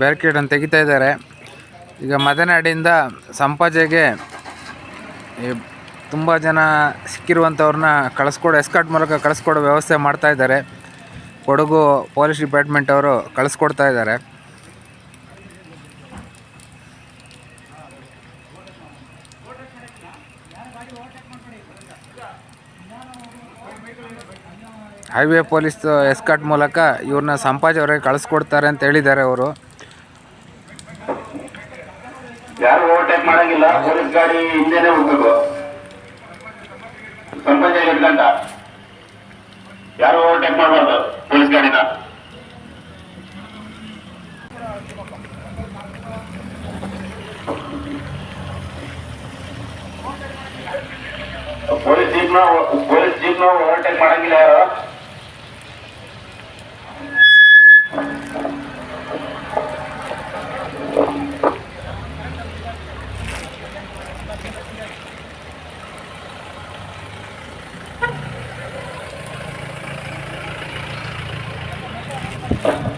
ಬ್ಯಾರಿಕೇಡನ್ನು ತೆಗಿತಾ ಇದ್ದಾರೆ. ಈಗ ಮದನಾಡಿಂದ ಸಂಪಾಜೆಗೆ ತುಂಬ ಜನ ಸಿಕ್ಕಿರುವಂಥವ್ರನ್ನ ಕಳಿಸ್ಕೊಡೋ ಎಸ್ಕಾಟ್ ಮೂಲಕ ಕಳಿಸ್ಕೊಡೋ ವ್ಯವಸ್ಥೆ ಮಾಡ್ತಾ ಇದ್ದಾರೆ. ಕೊಡಗು ಪೊಲೀಸ್ ಡಿಪಾರ್ಟ್ಮೆಂಟ್ ಅವರು ಕಳಿಸ್ಕೊಡ್ತಾ ಇದ್ದಾರೆ. ಹೈವೇ ಪೊಲೀಸ್ ಎಸ್ಕಾಟ್ ಮೂಲಕ ಇವ್ರನ್ನ ಸಂಪಾಜ್ ಅವರಿಗೆ ಕಳಿಸ್ಕೊಡ್ತಾರೆ ಅಂತ ಹೇಳಿದ್ದಾರೆ ಅವರು. ಯಾರು ಓವರ್ಟೇಕ್ ಮಾಡಂಗಿಲ್ಲ, ಪೊಲೀಸ್ ಗಾಡಿ ಹಿಂದೆನೆ ಹೋಗ್ಬೇಕು ಸಂಪಾಜಿ ಗಂಟ. ಯಾರು ಓವರ್ಟೇಕ್ ಮಾಡಬಾರ್ದು ಪೊಲೀಸ್ ಗಾಡಿನ? ಪೊಲೀಸ್ ಜೀಪ್ನ ಪೊಲೀಸ್ ಜೀಪ್ನ ಓವರ್ಟೇಕ್ ಮಾಡಂಗಿಲ್ಲ ಯಾರು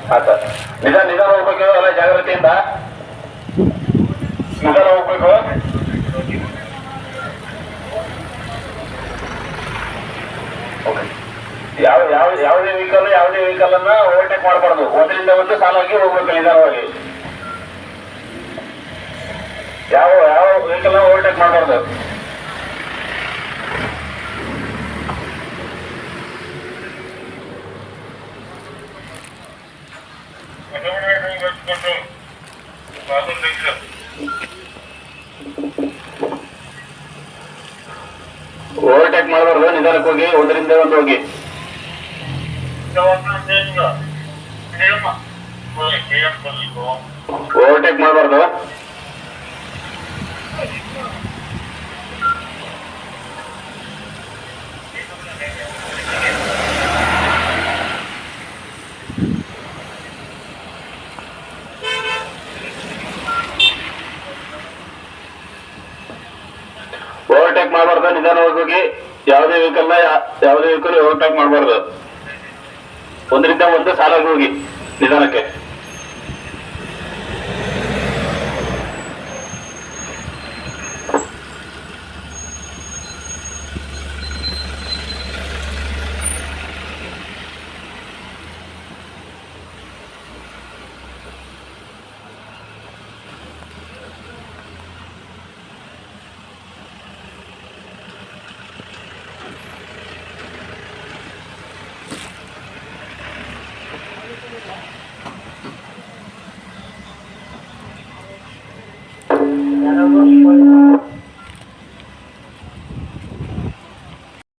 ಹಾ ಸರ್ ನಿಧಾನ ನಿಧಾನ ಹೋಗ್ಬೇಕು ಎಲ್ಲ ಜಾಗ್ರತೆಯಿಂದ ನಿಧಾನ ಹೋಗ್ಬೇಕು Okay. ಯಾವ ಯಾವ, ಯಾವುದೇ ವೆಹಿಕಲ್ ಯಾವುದೇ ವೆಹಿಕಲ್ ಅನ್ನ ಓವರ್ಟೇಕ್ ಮಾಡಬಾರ್ದು. ಒಂದರಿಂದ ಒಂದು ಸಾಲಾಗಿ ಹೋಗ್ಬೇಕು ನಿಧಾನವಾಗಿ. ಯಾವ ಯಾವ ವೆಹಿಕಲ್ ಓವರ್ಟೇಕ್ ಮಾಡಬಾರ್ದು. ಓವರ್ಟೇಕ್ ಮಾಡಬಾರ್ದು ನಿಧಾನಕ್ಕೆ ಹೋಗಿ ಒಂದರಿಂದ ಒಂದು ಹೋಗಿ. ಓವರ್ಟೇಕ್ ಮಾಡಬಾರ್ದು. ಓವರ್ಟೇಕ್ ಮಾಡಬಾರ್ದು ನಿಧಾನ ಹೋಗಿ. ಯಾವುದೇ ವೆಹಿಕಲ್ ಯಾವುದೇ ವೆಹಿಕಲ್ ಓವರ್ಟೇಕ್ ಮಾಡಬಾರ್ದು. ಒಂದರಿಂದ ಒಂದು ಸಾಲಾಗಿ ಹೋಗಿ ನಿಧಾನಕ್ಕೆ. Diálogos